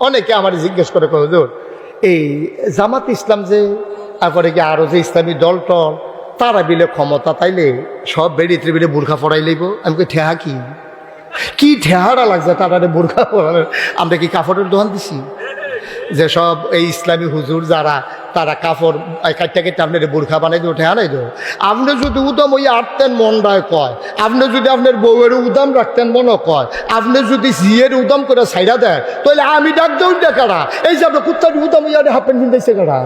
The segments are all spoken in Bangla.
অনেকে আমার জিজ্ঞেস করে কোনো দূর এই জামাত ইসলাম যে, তারপরে কি আরও যে ইসলামী দল টল তারা বিলে ক্ষমতা তাইলে সব বেড়ি বিলে বুর্খা পড়াই লইব? আমি ঠেহা কি? কি ঠেহারা লাগছে তারা বুর্খা পড়ানো আমরা কি কাপড়ের দোকান দিছি? যে সব এই ইসলামী হুজুর যারা তারা কাপড় কাটতে কেটে আপনার বুর্খা বানাই দেবো উঠে নাই দেবো আপনি যদি উদম ওই আটতেন মনটায় কয়। আপনি যদি আপনার বউয়ের উদম রাখতেন মনে কয়। আপনি যদি জিয়ের উদম করে সাইডা দেয় তাহলে আমি ডাক দেউ কারা? এই যে আপনার কুত্তার উদম ইয়ারে হাফ প্যান্ট কিনতেছে কারা?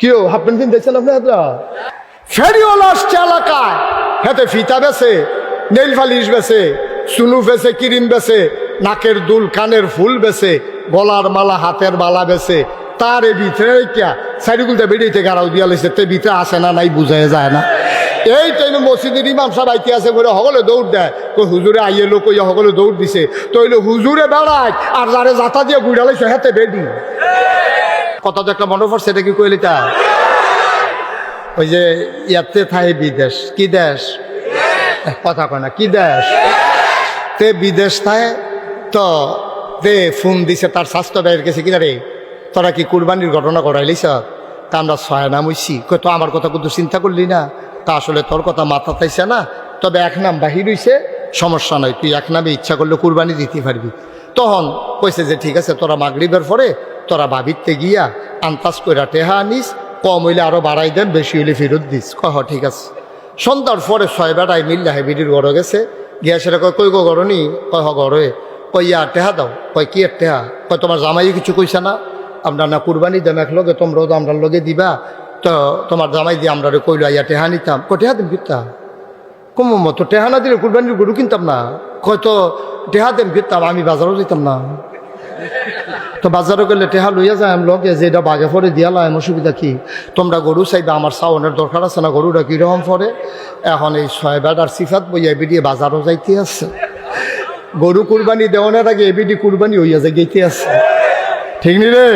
কেউ হাফ প্যান্ট কিনতেছেন আপনি হাতরা? ফেরিওয়ালা আসছে এলাকায়। হাতে ফিতা বেছে, নেইল ফালিশ বেছে সুনু বেছে, ক্রিম বেছে, নাকের দুল, কানের ফুল বেছে গলার মালা, হাতের মালা বেছে, তার এ ভিতরে কিয়া সাইডগুলতে দিয়া লেছে, তে ভিতরে আসে না, নাই বুঝাই যায় না। এই টাইমে মসজিদের ইমাম সাহেব আইতে আছে, বলে সকলে দৌড় দেয়। কই হুজুরে, আইয়ে লোক ইয়া দৌড় দিছে। তইলে হুজুরে বেড়ায় আর যারে জাতা দিয়ে বুড়ালাইছে হাতে বেডি। কত যে একটা মনে পড়ছে, এটা কি কইলি তা? ওই যে, ইয়াতে থাই বিদেশ, কি দেশ? কথা কয় না, কি দেশ? তে বিদেশ থায় তো তে ফোন দিছে তার স্বাস্থ্য ব্যয়ের গেছে কিনা রে? তোরা কি কুরবানির ঘটনা করাইলিস তা আমরা ছয় নাম হইছি তো আমার কথা কিন্তু চিন্তা করলি না। তা আসলে তোর কথা মাথা তাইছে না। তবে এক নাম বাহির হইছে, সমস্যা নয় তুই এক নামে ইচ্ছা করলে কুরবানি দিতে পারবি। তখন কইছে যে, ঠিক আছে, তোরা মাগরিবের পরে তোরা ভাবিতে গিয়া আন্তাজ কইরা টেহা আনিস। কম হইলে আরও বাড়াই দেন, বেশি হইলে ফেরত দিস। কহ, ঠিক আছে। সন্ধ্যার পরে ছয় বেটায় মিল্লা হেবিডির গড় গেছে। গিয়া সেটা কয়, কই গো গরনি কয়, হ গড়ে কই ইয়া টেহা দাও কয় কি এর টেহা? কয় তোমার জামাই কিছু কইছে না? আমরা না কুরবানি দেম এক লগে তোমরাও তো আমরা লগে দিবা। তো তোমার জামাই দিয়ে আমরা কইলো ইয়া টেহা নিতাম। কয় টেহা দিম কিতাম কম তো টেহা না দিলে কুরবানির গরু কিনতাম না। কয় তো টেহা দেম কিতাম আমি বাজারও যেতাম না। তো বাজারে গেলে টেহা লইয়া যায় আমি লগে, যে এটা বাঘে ফরে দিয়া লাম অসুবিধা কি? তোমরা গরু চাইবে, আমার সাউনের দরকার আছে না, গরুটা কীরকম ফরে? এখন এই ছয় বেটার সিফাত বইয়া এবিডিয়ে বাজারও যাইতে আছে। গরু কুরবানি দেওয়ানোর আগে এবিডি কুরবানি হইয়া যায়, গেইতে আছে। ঠিক নি রে?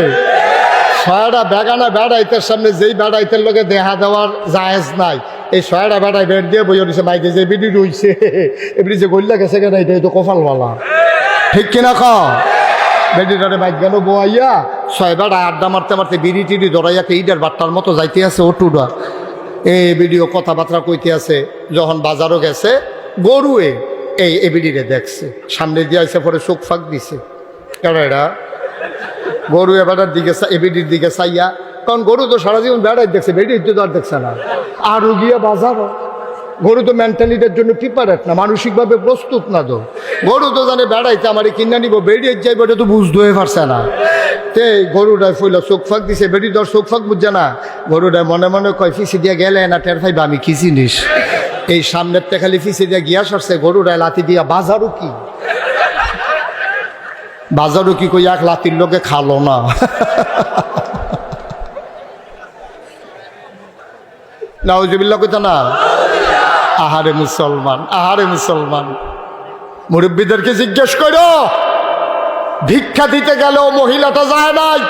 ছয়টা বেগানা বেড়াইতের সামনে যেই বেড়াইতের লগে দেহা দেওয়ার জায়েজ নাই। এই ছয়টা বেড়াই বেড় দিয়ে বইয়া দিছে, মাইকে যে বিডি রইছে, এবিডি যে গল্লা গেছে কেন এটা তো কপালওয়ালা। ঠিক কিনা কা? বেডিটারে বাইক গেল বোয়াইয়া, ছয় বেড়া আড্ডা মারতে মারতে বিড়ি টিড়ি দৌড়াইয়াতে ইডার বাট্টার মতো যাইতে আছে ওটুডা এই ভিডিও কথাবার্তা কইতে আছে, যখন বাজারও গেছে, গরুয়ে এই এবিডিরে দেখছে। সামনে দিয়ে আসে পরে চোখ ফাঁক দিছে। এটা? গরু এবারের দিকে এবিডির দিকে চাইয়া, কারণ গরু তো সারা জীবন বেড়াই দেখছে বেড়ি তো আর দেখছে না। আরও গিয়ে বাজারও। গরু তো মেন্টালিটির জন্য প্রিপারেট না, মানসিকভাবে প্রস্তুত না তো। গরু তো জানে বেড়াইতে আমার কিনা নিব বেরিয়ে যাইব এটা তো বুঝতে হয়ে পারছে না। তে গরুটায় ফুল চোখ ফাঁক দিছে বেরি দর চোখ ফাঁক বুঝছে না। গরুটায় মনে মনে কয়, ফিসি দিয়ে গেলে না, টের ফাইবা আমি কি জিনিস? এই সামনের খালি ফিসি দিয়ে গিয়া সরছে, গরুটায় লাতি দিয়া, বাজারও কি? বাজারও কি কই এক লাতির লোকে খালো না? নাউজুবিল্লা কইতা না? আহারে মুসলমান আহারে মুসলমান। মুরব্বীদেরকে জিজ্ঞেস করো, ভিক্ষা দিতে গেলেও মহিলাটা যায় নাই,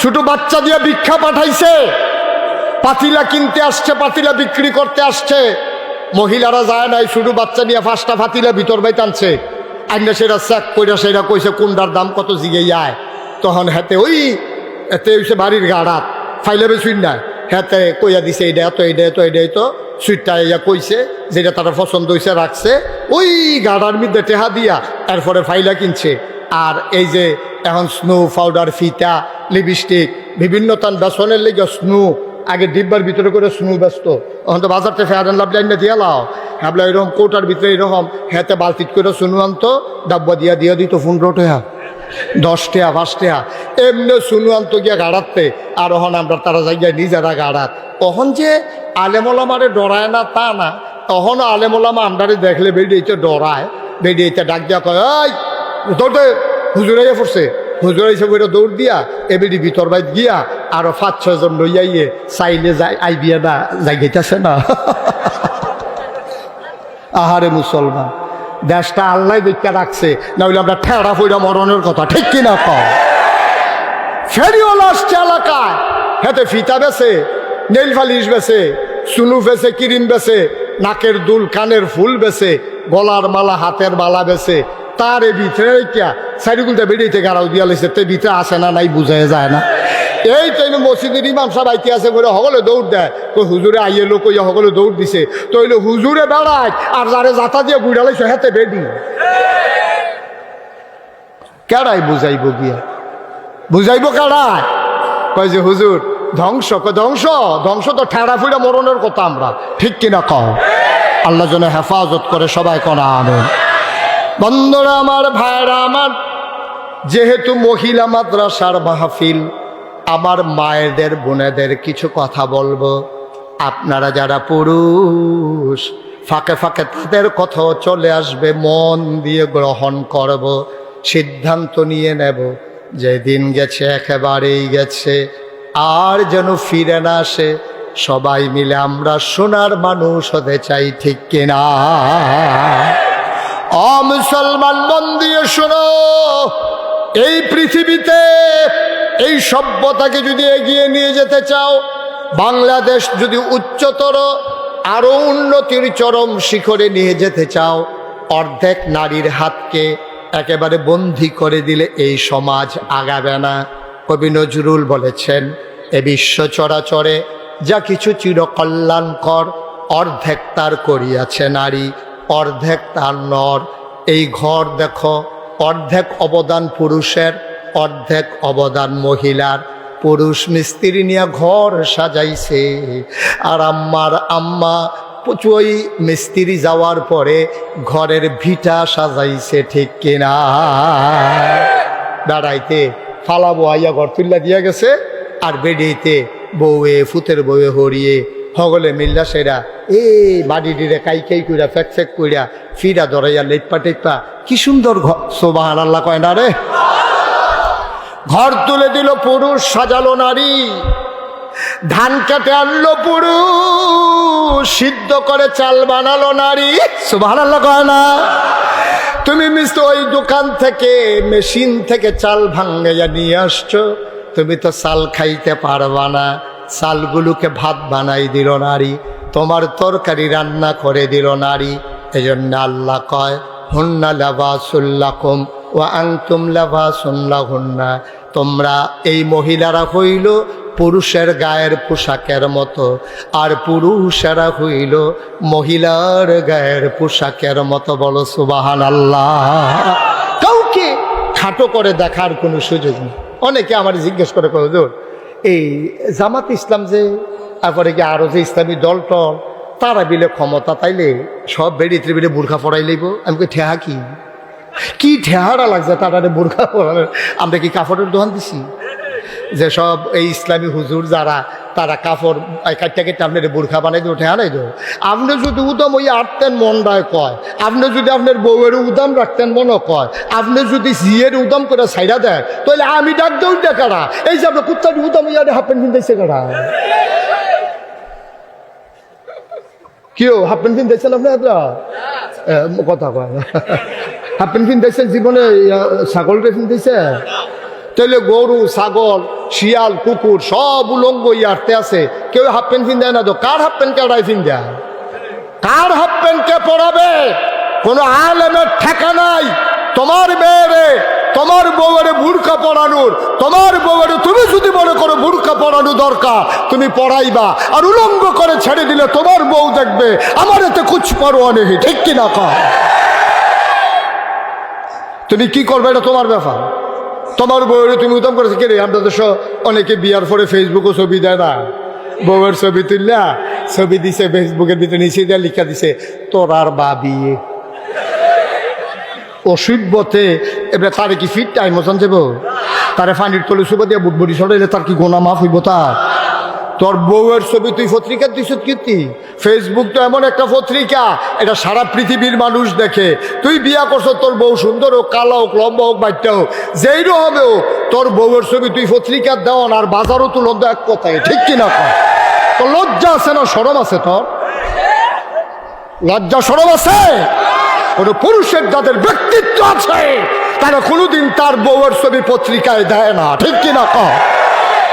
ছোট বাচ্চা দিয়ে ভিক্ষা পাঠাইছে। পাতিলা কিনতে আসছে, পাতিলা বিক্রি করতে আসছে। মহিলারা যায় নাই, শুধু বাচ্চা নিয়ে পাঁচটা পাতিলা ভিতর বাই টানছে আইনা সেটা চেক কইরা সেটা কইছে কোনটার দাম কত জিগে যায় তখন হাতে ওই এতে হইছে বাড়ির গাড়াত ফাইলে বেশুন না হাতে কইয়া দিছে এইটা এত এইটা এত এইটা তো সুইটটা ইয়া কইছে, যেটা তারা পছন্দ হয়েছে রাখছে। ওই গাড়ার মধ্যে টেহা দিয়া এরপরে ফাইলা কিনছে। আর এই যে এখন স্নো পাউডার, ফিতা, লিপস্টিক বিভিন্ন তান বেসনের লেগে স্নো আগে ডিব্বার ভিতরে করে স্নো ব্যস্ত। এখন তো বাজার থেকে ফেয়ার লাভ লাইন দিয়ে লাও। হ্যাবলা এরকম কোটার ভিতরে এরকম হেতে বালতিত করে শুনু আনতো, ডাব্বা দিয়া দিয়া দিত পনেরো টেহা দশ টেহা পাঁচ টেহা এমনি শুনু আনতো গিয়া গাড়াতে, আর ওহন আমরা তারা জায়গায় নিজেরা গাড়াত। তখন যে আলেমলামারে ডরায় না তা না, তখন আলেমলামা আমরারে দেখলে বেরিয়েছে ডরায়। বেরিয়েছে ডাক দিয়া কয়, এই, দৌড়ে হুজুরাইয়া পড়ছে। হুজুর করে দৌড় দিয়া এবিডি ভিতর বাইত গিয়া আরও পাঁচ ছয়জন লইয়াইয়ে চাইলে যাই, আইবিয়া না যাইতেছে না। আহারে মুসলমান। দেশটা আল্লাহ দেখা রাখছে না হইলে আমরা ঠেড়া ফইরা মরণের কথা, ঠিক কিনা কম ফেরিওয়ালা আসছে এলাকায় হেতে ফিতা বেছে নেল ফালিশ বেছে সুনু বেছে, কিরিম বেছে, নাকের দুল, কানের ফুল বেছে, গলার মালা, হাতের মালা বেছে, তার ভিতরে রেখা সাইডগুলটা বেরিয়েতে গাড়াও দিয়া লেছে, তে ভিতরে আসে না নাই বুঝাই যায় না। এই তৈল মসজিদের ইমাম সাহেব আইতে আছে বলে, সকলে দৌড় দেয় তো হুজুরে আইয়ে লোক ইয়া সকলে দৌড় দিছে। তৈল হুজুরে বেড়ায় আর যারে যাতা দিয়ে বুড়ালাইছে হাতে বেডি কেডাই বুঝাইব গিয়া? বুঝাইব কেডাই কয় যে হুজুর ধ্বংস ধ্বংস ধ্বংস তো ঠেড়া ফুড়া মরণের কথা আমরা। ঠিক কিনা কও। আল্লাহ যেন হেফাজত করে সবাই কনা আনেন বন্ধুরা আমার ভাইরা আমার। যেহেতু মহিলা মাদ্রাসার মাহফিল, আমার মায়েদের বোনেদের কিছু কথা বলব। আপনারা যারা পুরুষ, ফাঁকে ফাঁকে তাদের কথাও চলে আসবে, মন দিয়ে গ্রহণ করব, সিদ্ধান্ত নিয়ে নেব। যে দিন গেছে, একেবারেই গেছে। আর যেন ফিরে না আসে, সবাই মিলে আমরা সোনার মানুষ হতে চাই, ঠিক কিনা? মুসলমান মন দিয়ে শোনো। এই পৃথিবীতে এই সভ্যতাকে যদি এগিয়ে নিয়ে যেতে চাও, বাংলাদেশ যদি উচ্চতর, আরও উন্নতির চরম শিখরে নিয়ে যেতে চাও, অর্ধেক নারীর হাতকে একেবারে বন্দি করে দিলে এই সমাজ আগাবে না। কবি নজরুল বলেছেন, এ বিশ্ব চরাচরে যা কিছু চিরকল্যাণকর, অর্ধেক তার করিয়াছে নারী। অর্ধেক তার নর। এই ঘর দেখো, অর্ধেক অবদান পুরুষের, অর্ধেক অবদান মহিলার। পুরুষ মিস্ত্রি নিয়ে ঘর সাজাইছে, আর আম্মার আম্মা ওই মিস্ত্রি যাওয়ার পরে ঘরের ভিটা সাজাইছে, ঠিক কিনা? বেড়াইতে ফালাবো আইয়া ঘর তুল্লা দিয়া গেছে, আর বেডিতে বউয়ে, ফুতের বউয়ে হরিয়ে হগলে মিল্লা সেরা। এ বাড়ি ডিরে কাই কাই কইরা, ফেক ফেক কইরা ফিরা ধরাইয়া লেটপা টেটপা কি সুন্দর ঘর সোবাহান আল্লাহ কয় না রে? ঘর তুলে দিল পুরুষ, সাজালো নারী। ধান কাটে আনলো পুরুষ, সিদ্ধ করে চাল বানালো নারী। সোবাহান আল্লাহ কয় না? তুমি মিস্ত্র, ওই দোকান থেকে মেশিন থেকে চাল ভাঙ্গাইয়া নিয়ে আসছো। তুমি তো চাল খাইতে পারবা না। চালগুলোকে ভাত বানাই দিল নারী, তোমার তরকারি রান্না করে দিল নারী। এই জন্য আল্লাহ কয়, হুন্না লাবাসুল্লাকুম ও আংতুম লাবাসুল্লাহুন্না তোমরা এই মহিলারা হইল পুরুষের গায়ের পোশাকের মতো, আর পুরুষেরা হইল মহিলার গায়ের পোশাকের মতো। বলো সুবাহান আল্লাহ কাউকে খাটো করে দেখার কোনো সুযোগ নেই। অনেকে আমার জিজ্ঞেস করে কহুদুর এই জামাত ইসলাম যে, তারপরে কি আরও যে ইসলামী দল টল তারা বিলে ক্ষমতা তাইলে সব বেড়ি ত্রিবিলে বুর্খা পড়াই লইব। আমি কই, ঠেহা কি? কি ঠেহারা লাগছে তারা বুর্খা পড়ানো আমরা কি কাপড়ের দোকান দিছি? যে সব এই ইসলামী হুজুর যারা তারা কাপড় কাটটা কেটে আপনার বুর্খা বানাই দিয়ে উঠে আনাই দেবো আপনি যদি উদম ওই আটতেন মনটায় কয়, আপনি যদি আপনার বউয়ের উদম রাখতেন মনে কয়, আপনি যদি জিয়ের উদম করে সাইডা দেয় তাহলে আমি ডাক দৌড় কারা? এই যে আপনার কুত্তার উদম ইয়ারে হাফেন কিনতেছে কারা? কেউ হাফ প্যান্ট আপনি আপনারা কথা কয় হাফ প্যান্ট কিনতেছেন জীবনে ছাগলটা কিনতেছে তাহলে গরু, ছাগল, শিয়াল, কুকুর সব উলঙ্গ ইয়ারতে আছে। কেউ হাফ প্যান্ট কিন দেয় না তো? কার হাফ প্যান্ট কেডাই কিন দেয় কার হাফ প্যান্ট কে পরাবে? কোনো আলেমের ঠেকা নাই। তোমার মেয়েরে, তোমার বউয়ের বুড়কা পড়ানোর তোমার বউয়ের তুমি যদি মনে করো বুড়কা পরানো দরকার, তুমি পড়াইবা আর উলঙ্গ করে ছেড়ে দিলে তোমার বউ দেখবে, আমার এতে কুচ পরোয়া নেই, ঠিক কিনা কয়? তুমি কি করবে? এটা তোমার ব্যাপার। তোমার বউয়ের তুমি উদম করেছ কে রে? আমরা তো অনেকে বিয়ার পরে ফেসবুকও ছবি দেয় না। বউয়ের ছবি তুললা, ছবি দিছে ফেসবুকের ভিতরে, নিচে দেয় লিখা দিছে তোরার বা বিয়ে অসভ্যতে, এবার তারে কি ফিট টাইম মতন যাব তারে ফানির তলে সুবা দিয়ে বুট বডি সরাইলে তার কি গোনা মাফ হইব তার? তোর বউয়ের ছবি তুই পত্রিকা দিস কীর্তি ফেসবুক তো এমন একটা পত্রিকা, এটা সারা পৃথিবীর মানুষ দেখে। তুই বিয়া করছ, তোর বউ সুন্দর হোক, কালো হোক, লম্বা হোক বাচ্চা হোক। যেই হবে হোক তোর বউয়ের ছবি তুই পত্রিকার দেওয়ান আর বাজারও তুলো এক কথায়, ঠিক কিনা তোর লজ্জা আছে না, সরম আছে তোর? লজ্জা, সরম আছে? কোন পুরুষের যাদের ব্যক্তিত্ব আছে, তারা কোনোদিন তার বউয়ের ছবি পত্রিকায় দেয় না, ঠিক কিনা কর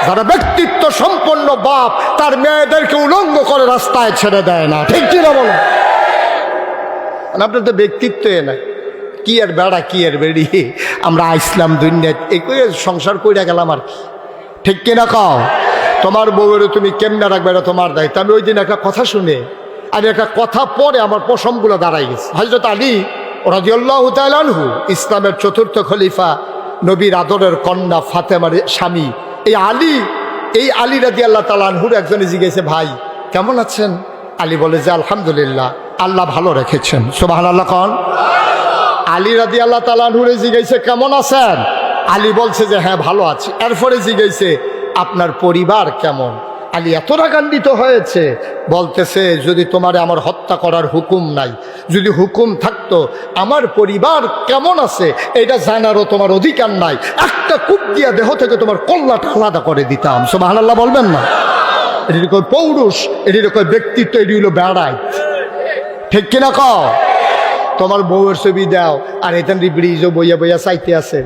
যারা ব্যক্তিত্ব সম্পন্ন বাপ, তার মেয়েদেরকে উলঙ্গ করে রাস্তায় ছেড়ে দেয় না। ঠিক কিনা বলো? আপনার তো ব্যক্তিত্ব এ নাই কি আর বেড়া, কি আর বেড়ি? আমরা আইসলাম দুনিয়া এই করে সংসার কইরা গেলাম আর কি। ঠিক কিনা কও? তোমার বউয়ের তুমি কেমনে রাখবে এটা তোমার দায়িত্ব আমি ওই দিন একটা কথা শুনে, আর একটা কথা পরে আমার পশমগুলো দাঁড়াই গেছে। হজরত আলী রাজিউল্লাহ তালহু ইসলামের চতুর্থ খলিফা, নবীর আদরের কন্যা ফাতেমার স্বামী এই আলী এই আলী রাজি আল্লাহ তালানহুর একজনে জিজ্ঞেসে, ভাই, কেমন আছেন? আলী বলে যে আলহামদুলিল্লাহ, আল্লাহ ভালো রেখেছেন। সোবাহান আল্লাহ কন। আলী রাজি আল্লাহ তালানহুরে জিজ্ঞেসে, কেমন আছেন? আলী বলছে যে হ্যাঁ ভালো আছে। এরপরে জিজ্ঞেসে, আপনার পরিবার কেমন? আলী এত রাগান্বিত হয়েছে, বলতেছে, যদি তোমার আমার হত্যা করার হুকুম নাই, যদি হুকুম থাকতো, আমার পরিবার কেমন আছে, এটা জানারও তোমার অধিকার নাই, একটা কূপ দিয়া দেহ থেকে তোমার কল্লাটা আলাদা করে দিতাম। আল্লাহ বলবেন না? এটির কই পৌরুষ, এটির কই ব্যক্তিত্ব, এটি হলো বেড়াই ঠিক কিনা ক তোমার বউয়ের ছবি দাও, আর এখান ব্রিজও বইয়া বইয়া চাইতে আছে।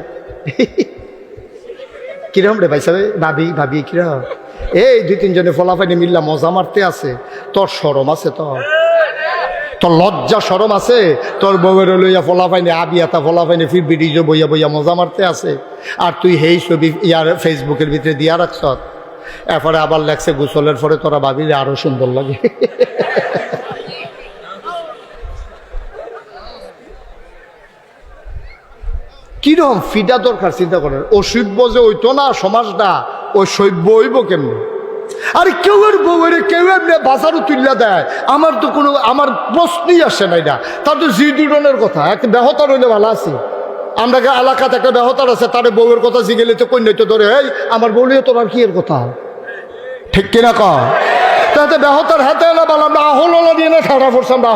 কিরম রে ভাই সাহেব? ভাবি ভাবি কিরম এই দুই তিনজনে ফলাফাইনে মিল্লা, মজা মারতে আছে। তোর সরম আছে তোর। তোর লজ্জা সরম আছে। তোর বউয়ের লইয়া ফলাফাইনে, আবিয়াতা ফলাফাইনে ফির ব্রিজও বইয়া বইয়া মজা মারতে আছে। আর তুই হেই ছবি ইয়ার ফেসবুকের ভিতরে দিয়া রাখছ। এরপরে আবার লেখছে, গোসলের পরে তোরা ভাবিলে আরও সুন্দর লাগে। কিরম ফিডা দরকার, চিন্তা করেন? অসভ্য যে ওইতো না সমাজটা ওই সভ্য হইব কেমনি? আরে কেউ এর বউয়ের কেউ এমনি বাজারও তুললা দেয়। আমার তো কোনো, আমার প্রশ্নই আসে না। তার তো জি দুজনের কথা। এক বেহতার হইলে ভালো আছে। আমরা এলাকাতে একটা বেহতার আছে, তার বউয়ের কথা জিগেলে তো কন্যা তো ধরে এই আমার বউলিও তোমার কি এর কথা? ঠিক কিনা ক? তাতে হাতে না বললাম না হলো না দিয়ে না খারাপ করছাম না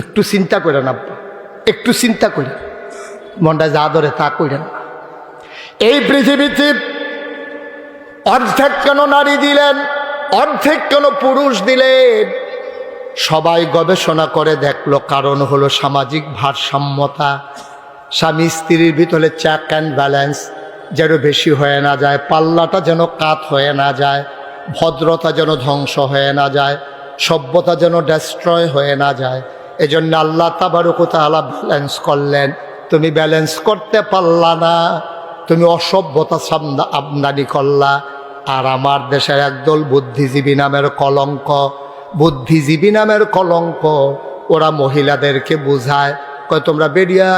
একটু চিন্তা করে না, একটু চিন্তা করি মনটা যা ধরে তা করেন এই পৃথিবীতে অর্ধেক কেন নারী দিলেন, অর্ধেক কেন পুরুষ দিলেন? সবাই গবেষণা করে দেখল কারণ হলো সামাজিক ভারসাম্যতা। স্বামী স্ত্রীর ভিতরে চেক অ্যান্ড ব্যালেন্স যেন বেশি হয়ে না যায়, পাল্লাটা যেন কাত হয়ে না যায়, ভদ্রতা যেন ধ্বংস হয়ে না যায়, সভ্যতা যেন ডেস্ট্রয় হয়ে না যায়। এই এজন্য আল্লাহ তাবারুকতালা ব্যালেন্স করলেন। তুমি ব্যালেন্স করতে পারলা না। তুমি অসভ্যতা আমদানি করলা, আর আমার দেশের একদল বুদ্ধিজীবী নামের কলঙ্ক। বুদ্ধিজীবী নামের কলঙ্ক, ওরা মহিলাদেরকে বোঝায়, কয়, তোমরা বেরিয়ে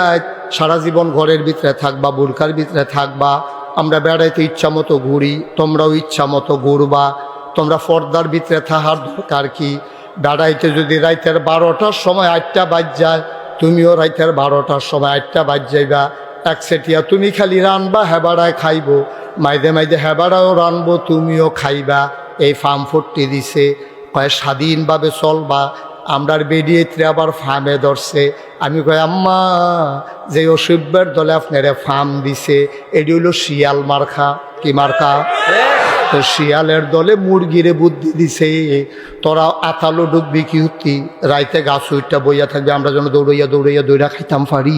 সারা জীবন ঘরের ভিতরে থাকবা বুরকার ভিতরে থাকবা, আমরা বেড়াইতে ইচ্ছা মতো ঘুরি, তোমরাও ইচ্ছা মতো ঘুরবা, তোমরা পর্দার ভিতরে থাকার দরকার কি? বেড়াইতে যদি রাইতের বারোটার সময় আটটা বাজ যায়, তুমিও রাইতের বারোটার সময় আটটা বাজ যাইবা এক সেটিয়া তুমি খালি রানবা, হেবাড়ায় খাইব। মাইদে মাইদে হেবাড়াও রানবো, তুমিও খাইবা। এই ফার্ম ফুটটি দিছে, কয়, স্বাধীনভাবে চলবা। আমরার বেরিয়েতে আবার ফার্মে ধরছে। আমি কয় আম্মা, যে অসভ্যের দলে আপনারা ফার্ম দিছে এটি হলো শিয়াল মার্খা কি মার্কা? তো শিয়ালের দলে মুরগিরে বুদ্ধি দিছে, তোরা আতালো ডুববি কি হতি? রাইতে গাছ উইটা বইয়া থাকবে, আমরা যেন দৌড়াইয়া দৌড়াইয়া দৌড়া খাইতাম পারি।